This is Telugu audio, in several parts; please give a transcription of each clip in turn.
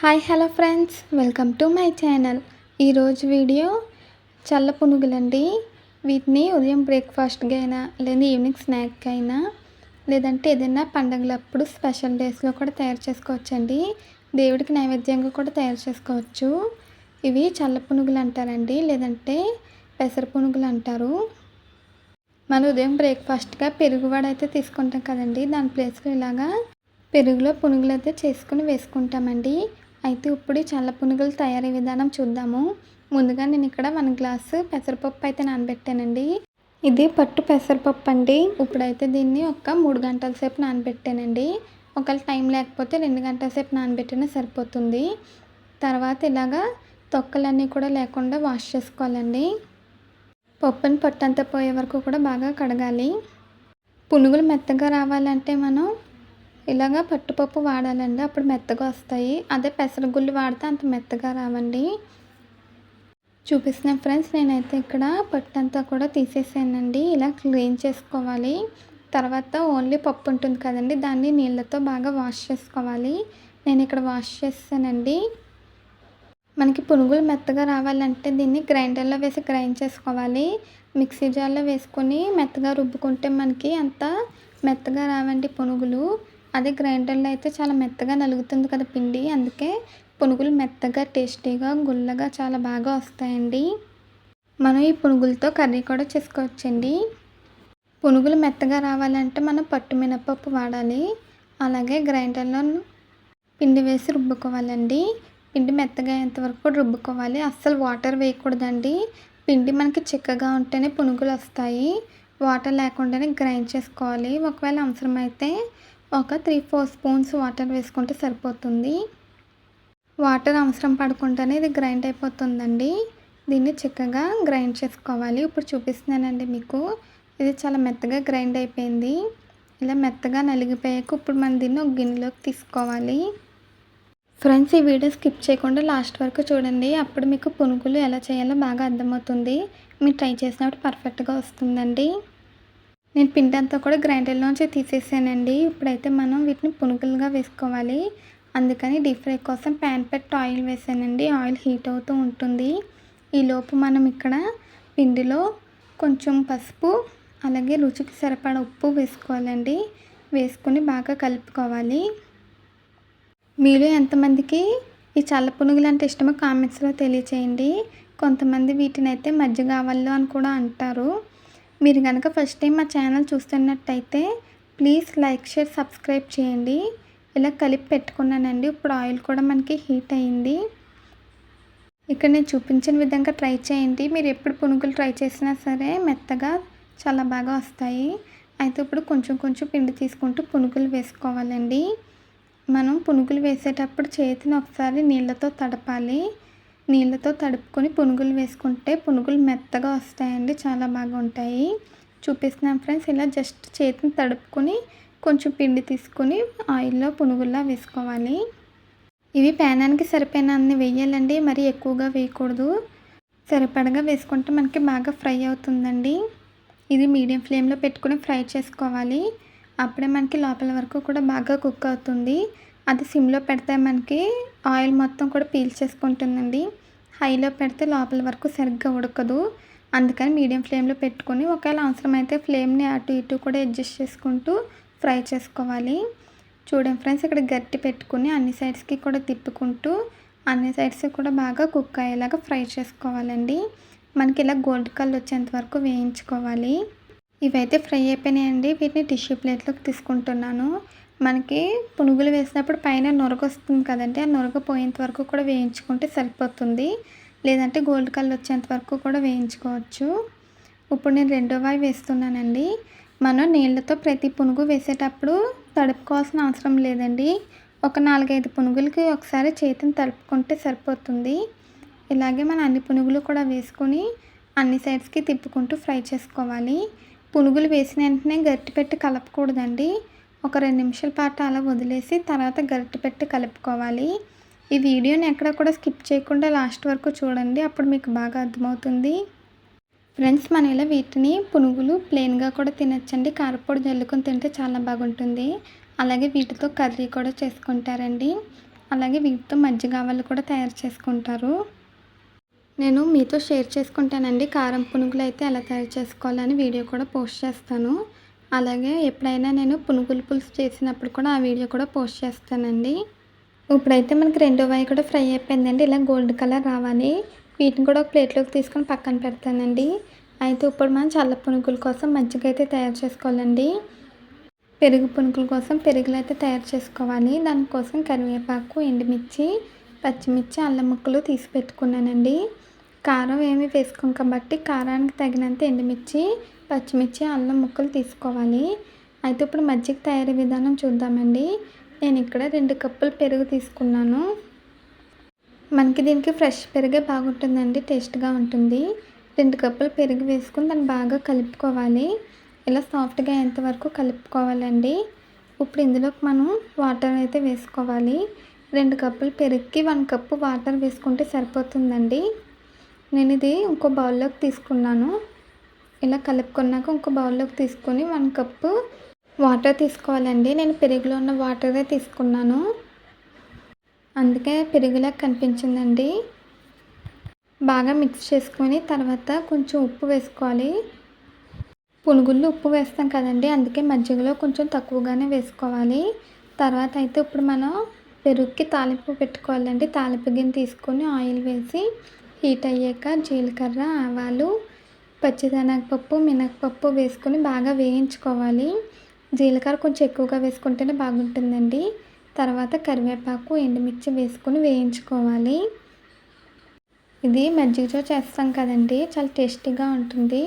Hi hello friends. Welcome to my channel. ఈరోజు వీడియో చల్ల పునుగులండి. వీటిని ఉదయం బ్రేక్ఫాస్ట్గా అయినా లేదా ఈవినింగ్ స్నాక్ అయినా లేదంటే ఏదైనా పండగలప్పుడు స్పెషల్ డేస్లో కూడా తయారు చేసుకోవచ్చండి. దేవుడికి నైవేద్యంగా కూడా తయారు చేసుకోవచ్చు. ఇవి చల్ల పునుగులు అంటారండి లేదంటే పెసర పునుగులు అంటారు. మనం ఉదయం బ్రేక్ఫాస్ట్గా పెరుగువాడ అయితే తీసుకుంటాం కదండి. దాని ప్లేస్లో ఇలాగా పెరుగులో పునుగులు అయితే చేసుకుని వేసుకుంటామండి. అయితే ఇప్పుడు చల్ల పునుగులు తయారీ విధానం చూద్దాము. ముందుగా నేను ఇక్కడ వన్ గ్లాసు పెసరపప్పు అయితే నానబెట్టానండి. ఇది పట్టు పెసరపప్పు అండి. ఇప్పుడైతే దీన్ని ఒక మూడు గంటల సేపు నానబెట్టానండి. ఒకవేళ టైం లేకపోతే రెండు గంటల సేపు నానబెట్టినా సరిపోతుంది. తర్వాత ఇలాగా తొక్కలన్నీ కూడా లేకుండా వాష్ చేసుకోవాలండి. పప్పుని పట్టంతా పోయే వరకు కూడా బాగా కడగాలి. పునుగులు మెత్తగా రావాలంటే మనం ఇలాగా పట్టుపప్పు వాడాలండి. అప్పుడు మెత్తగా వస్తాయి. అదే పెసరగుళ్ళు వాడితే అంత మెత్తగా రావండి. చూపిస్తున్న ఫ్రెండ్స్ నేనైతే ఇక్కడ పట్టు అంతా కూడా తీసేసానండి. ఇలా క్లీన్ చేసుకోవాలి. తర్వాత ఓన్లీ పప్పు ఉంటుంది కదండి దాన్ని నీళ్ళతో బాగా వాష్ చేసుకోవాలి. నేను ఇక్కడ వాష్ చేస్తానండి. మనకి పునుగులు మెత్తగా రావాలంటే దీన్ని గ్రైండర్లో వేసి గ్రైండ్ చేసుకోవాలి. మిక్సీ జార్లో వేసుకొని మెత్తగా రుబ్బుకుంటే మనకి అంత మెత్తగా రావండి పునుగులు. అదే గ్రైండర్లో అయితే చాలా మెత్తగా నలుగుతుంది కదా పిండి. అందుకే పునుగులు మెత్తగా టేస్టీగా గుల్లగా చాలా బాగా వస్తాయండి. మనం ఈ పునుగులతో కర్రీ కూడా చేసుకోవచ్చండి. పునుగులు మెత్తగా రావాలంటే మనం పట్టు మినపప్పు వాడాలి. అలాగే గ్రైండర్లో పిండి వేసి రుబ్బుకోవాలండి. పిండి మెత్తగా అయ్యేంతవరకు రుబ్బుకోవాలి. అస్సలు వాటర్ వేయకూడదండి. పిండి మనకి చిక్కగా ఉంటేనే పునుగులు వస్తాయి. వాటర్ లేకుండానే గ్రైండ్ చేసుకోవాలి. ఒకవేళ అవసరమైతే ఒక త్రీ ఫోర్ స్పూన్స్ వాటర్ వేసుకుంటే సరిపోతుంది. వాటర్ అవసరం పడకుండానే ఇది గ్రైండ్ అయిపోతుందండి. దీన్ని చిక్కగా గ్రైండ్ చేసుకోవాలి. ఇప్పుడు చూపిస్తున్నానండి మీకు. ఇది చాలా మెత్తగా గ్రైండ్ అయిపోయింది. ఇలా మెత్తగా నలిగిపోయాక ఇప్పుడు మనం దీన్ని ఒక గిన్నెలోకి తీసుకోవాలి. ఫ్రెండ్స్ ఈ వీడియో స్కిప్ చేయకుండా లాస్ట్ వరకు చూడండి. అప్పుడు మీకు పునుగులు ఎలా చేయాలో బాగా అర్థమవుతుంది. మీరు ట్రై చేసినప్పుడు పర్ఫెక్ట్గా వస్తుందండి. నేను పిండి అంతా కూడా గ్రైండర్లోంచి తీసేసానండి. ఇప్పుడైతే మనం వీటిని పునుగులుగా వేసుకోవాలి. అందుకని డీప్ ఫ్రై కోసం ప్యాన్ పెట్టి ఆయిల్ వేసానండి. ఆయిల్ హీట్ అవుతూ ఉంటుంది. ఈలోపు మనం ఇక్కడ పిండిలో కొంచెం పసుపు అలాగే రుచికి సరిపడ ఉప్పు వేసుకోవాలండి. వేసుకొని బాగా కలుపుకోవాలి. మీలో ఎంతమందికి ఈ చల్ల పునుగులు అంటే ఇష్టమో కామెంట్స్లో తెలియచేయండి. కొంతమంది వీటిని అయితే మజ్జిగ కావాలో అని కూడా అంటారు. మీరు కనుక ఫస్ట్ టైం మా ఛానల్ చూస్తున్నట్టయితే ప్లీజ్ లైక్ షేర్ సబ్స్క్రైబ్ చేయండి. ఇలా కలిపి పెట్టుకున్నానండి. ఇప్పుడు ఆయిల్ కూడా మనకి హీట్ అయింది. ఇక్కడ నేను చూపించిన విధంగా ట్రై చేయండి. మీరు ఎప్పుడు పునుగులు ట్రై చేసినా సరే మెత్తగా చాలా బాగా వస్తాయి. అయితే ఇప్పుడు కొంచెం కొంచెం పిండి తీసుకుంటూ పునుగులు వేసుకోవాలండి. మనం పునుగులు వేసేటప్పుడు చేతిని ఒకసారి నీళ్ళతో తడపాలి. నీళ్ళతో తడుపుకొని పునుగులు వేసుకుంటే పునుగులు మెత్తగా వస్తాయండి చాలా బాగా ఉంటాయి చూపిస్తున్నాను ఫ్రెండ్స్ ఇలా జస్ట్ చేతిని తడుపుకొని కొంచెం పిండి తీసుకొని ఆయిల్లో పునుగుల్లా వేసుకోవాలి. ఇవి పేనానికి సరిపోయినన్ని వేయాలండి మరి ఎక్కువగా వేయకూడదు. సరిపడగా వేసుకుంటే మనకి బాగా ఫ్రై అవుతుందండి. ఇది మీడియం ఫ్లేమ్లో పెట్టుకుని ఫ్రై చేసుకోవాలి. అప్పుడే మనకి లోపల వరకు కూడా బాగా కుక్ అవుతుంది. అది సిమ్లో పెడితే మనకి ఆయిల్ మొత్తం కూడా పీల్చేసుకుంటుందండి హైలో పెడితే లోపల వరకు సరిగ్గా ఉడకదు. అందుకని మీడియం ఫ్లేమ్లో పెట్టుకొని ఒకవేళ అవసరమైతే ఫ్లేమ్ని అటు ఇటు కూడా అడ్జస్ట్ చేసుకుంటూ ఫ్రై చేసుకోవాలి. చూడండి ఫ్రెండ్స్ ఇక్కడ గట్టి పెట్టుకుని అన్ని సైడ్స్కి కూడా తిప్పుకుంటూ అన్ని సైడ్స్ కూడా బాగా కుక్ అయ్యేలాగా ఫ్రై చేసుకోవాలండి. మనకి ఇలా గోల్డ్ కలర్ వచ్చేంత వరకు వేయించుకోవాలి. ఇవైతే ఫ్రై అయిపోయినాయండి. వీటిని టిష్యూ ప్లేట్లోకి తీసుకుంటున్నాను. మనకి పునుగులు వేసినప్పుడు పైన నొరగ వస్తుంది కదండి. ఆ నొరక పోయేంత వరకు కూడా వేయించుకుంటే సరిపోతుంది. లేదంటే గోల్డ్ కలర్ వచ్చేంత వరకు కూడా వేయించుకోవచ్చు. ఇప్పుడు నేను రెండో వాయి వేస్తున్నానండి. మనం నీళ్ళతో ప్రతి పునుగు వేసేటప్పుడు తడుపుకోవాల్సిన అవసరం లేదండి. ఒక నాలుగైదు పునుగులకి ఒకసారి చేతిని తడుపుకుంటే సరిపోతుంది. ఇలాగే మనం అన్ని పునుగులు కూడా వేసుకొని అన్ని సైడ్స్కి తిప్పుకుంటూ ఫ్రై చేసుకోవాలి. పునుగులు వేసిన వెంటనే గట్టి పెట్టి కలపకూడదండి. ఒక రెండు నిమిషాల పాటు అలా వదిలేసి తర్వాత గరిటె పెట్టి కలుపుకోవాలి. ఈ వీడియోని ఎక్కడ కూడా స్కిప్ చేయకుండా లాస్ట్ వరకు చూడండి అప్పుడు మీకు బాగా అర్థమవుతుంది. ఫ్రెండ్స్ మన ఇలా వీటిని పునుగులు ప్లెయిన్గా కూడా తినచ్చండి. కారపొడి జల్లుకొని తింటే చాలా బాగుంటుంది. అలాగే వీటితో కర్రీ కూడా చేసుకుంటారండి. అలాగే వీటితో మజ్జిగావాలు కూడా తయారు చేసుకుంటారు. నేను మీతో షేర్ చేసుకుంటానండి. కారం పునుగులు అయితే ఎలా తయారు చేసుకోవాలని వీడియో కూడా పోస్ట్ చేస్తాను. అలాగే ఎప్పుడైనా నేను పునుగులు పులుసు చేసినప్పుడు కూడా ఆ వీడియో కూడా పోస్ట్ చేస్తానండి. ఇప్పుడైతే మనకి రెండో వాయి కూడా ఫ్రై అయిపోయిందండి. ఇలా గోల్డ్ కలర్ రావాలి. వీటిని కూడా ఒక ప్లేట్లోకి తీసుకొని పక్కన పెడతానండి. అయితే ఇప్పుడు మనం చల్ల పునుగుల కోసం మజ్జిగ అయితే తయారు చేసుకోవాలండి. పెరుగు పునుగుల కోసం పెరుగులు అయితే తయారు చేసుకోవాలి. దానికోసం కరివేపాకు ఎండుమిర్చి పచ్చిమిర్చి అల్లం ముక్కలు తీసి పెట్టుకున్నానండి. కారం ఏమి వేసుకోం కాబట్టి కారానికి తగినంత ఎండుమిర్చి పచ్చిమిర్చి అల్లం ముక్కలు తీసుకోవాలి. అయితే ఇప్పుడు మజ్జిగ తయారీ విధానం చూద్దామండి. నేను ఇక్కడ రెండు కప్పులు పెరుగు తీసుకున్నాను. మనకి దీనికి ఫ్రెష్ పెరుగే బాగుంటుందండి టేస్ట్గా ఉంటుంది. రెండు కప్పులు పెరుగు వేసుకుని దాన్ని బాగా కలుపుకోవాలి. ఇలా సాఫ్ట్గా ఎంతవరకు కలుపుకోవాలండి. ఇప్పుడు ఇందులోకి మనం వాటర్ అయితే వేసుకోవాలి. రెండు కప్పులు పెరుగుకి వన్ కప్పు వాటర్ వేసుకుంటే సరిపోతుందండి. నేను ఇది ఇంకో బౌల్లోకి తీసుకున్నాను. ఇలా కలుపుకున్నాక ఇంకో బౌల్లోకి తీసుకొని వన్ కప్పు వాటర్ తీసుకోవాలండి. నేను పెరుగులో ఉన్న వాటరే తీసుకున్నాను. అందుకే పెరుగులా కనిపించిందండి. బాగా మిక్స్ చేసుకొని తర్వాత కొంచెం ఉప్పు వేసుకోవాలి. పునుగుల్లో ఉప్పు వేస్తాం కదండి. అందుకే మజ్జిగలో కొంచెం తక్కువగానే వేసుకోవాలి. తర్వాత అయితే ఇప్పుడు మనం పెరుగుకి తాలింపు పెట్టుకోవాలండి. తాలింపు గిన్నె తీసుకొని ఆయిల్ వేసి హీట్ అయ్యాక జీలకర్ర ఆవాలు పచ్చిశనగపప్పు మినగపప్పు వేసుకొని బాగా వేయించుకోవాలి. జీలకర్ర కొంచెం ఎక్కువగా వేసుకుంటేనే బాగుంటుందండి. తర్వాత కరివేపాకు ఎండుమిర్చి వేసుకొని వేయించుకోవాలి. ఇది మజ్జిగతో చేస్తాం కదండి చాలా టేస్టీగా ఉంటుంది.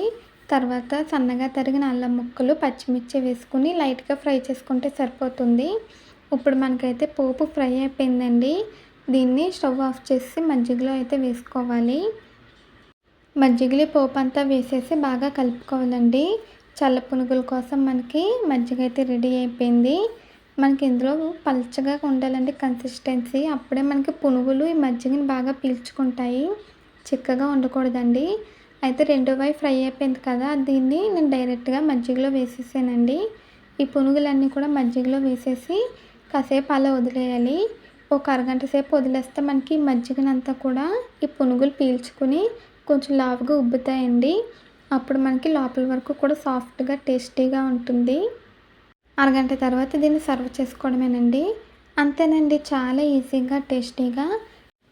తర్వాత సన్నగా తరిగిన అల్లం ముక్కలు పచ్చిమిర్చి వేసుకుని లైట్గా ఫ్రై చేసుకుంటే సరిపోతుంది. ఇప్పుడు మనకైతే పోపు ఫ్రై అయిపోయిందండి. దీన్ని స్టవ్ ఆఫ్ చేసి మజ్జిగలో అయితే వేసుకోవాలి. మజ్జిగలో పోపు అంతా వేసేసి బాగా కలుపుకోవాలండి. చల్ల పునుగుల కోసం మనకి మజ్జిగ అయితే రెడీ అయిపోయింది. మనకి ఇందులో పల్చగా ఉండాలండి కన్సిస్టెన్సీ అప్పుడే మనకి పునుగులు ఈ మజ్జిగని బాగా పీల్చుకుంటాయి. చిక్కగా ఉండకూడదండి. అయితే రెండో వైపు ఫ్రై అయిపోయింది కదా దీన్ని నేను డైరెక్ట్గా మజ్జిగలో వేసేసానండి. ఈ పునుగులన్నీ కూడా మజ్జిగలో వేసేసి కాసేపు అలా వదిలేయాలి. ఒక అరగంట సేపు వదిలేస్తే మనకి మజ్జిగనంతా కూడా ఈ పునుగులు పీల్చుకుని కొంచెం లావుగా ఉబ్బుతాయండి. అప్పుడు మనకి లోపల వరకు కూడా సాఫ్ట్గా టేస్టీగా ఉంటుంది. అరగంట తర్వాత దీన్ని సర్వ్ చేసుకోవడమేనండి. అంతేనండి చాలా ఈజీగా టేస్టీగా.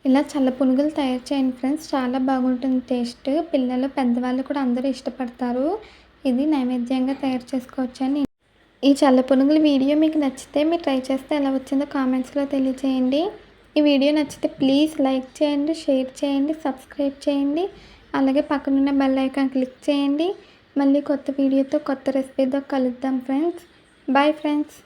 ఇలా చల్ల పునుగులు తయారు చేయండి ఫ్రెండ్స్. చాలా బాగుంటుంది టేస్ట్. పిల్లలు పెద్దవాళ్ళు కూడా అందరూ ఇష్టపడతారు. ఇది నైవేద్యంగా తయారు చేసుకోవచ్చని ఈ చల్ల పునుగుల వీడియో మీకు నచ్చితే మీరు ట్రై చేస్తే ఎలా వచ్చిందో కామెంట్స్లో తెలియజేయండి. ఈ వీడియో నచ్చితే ప్లీజ్ లైక్ చేయండి షేర్ చేయండి సబ్స్క్రైబ్ చేయండి. అలాగే పక్కనున్న బెల్ ఐకాన్ క్లిక్ చేయండి. మళ్ళీ కొత్త వీడియోతో కొత్త రెసిపీతో కలుద్దాం ఫ్రెండ్స్. Bye friends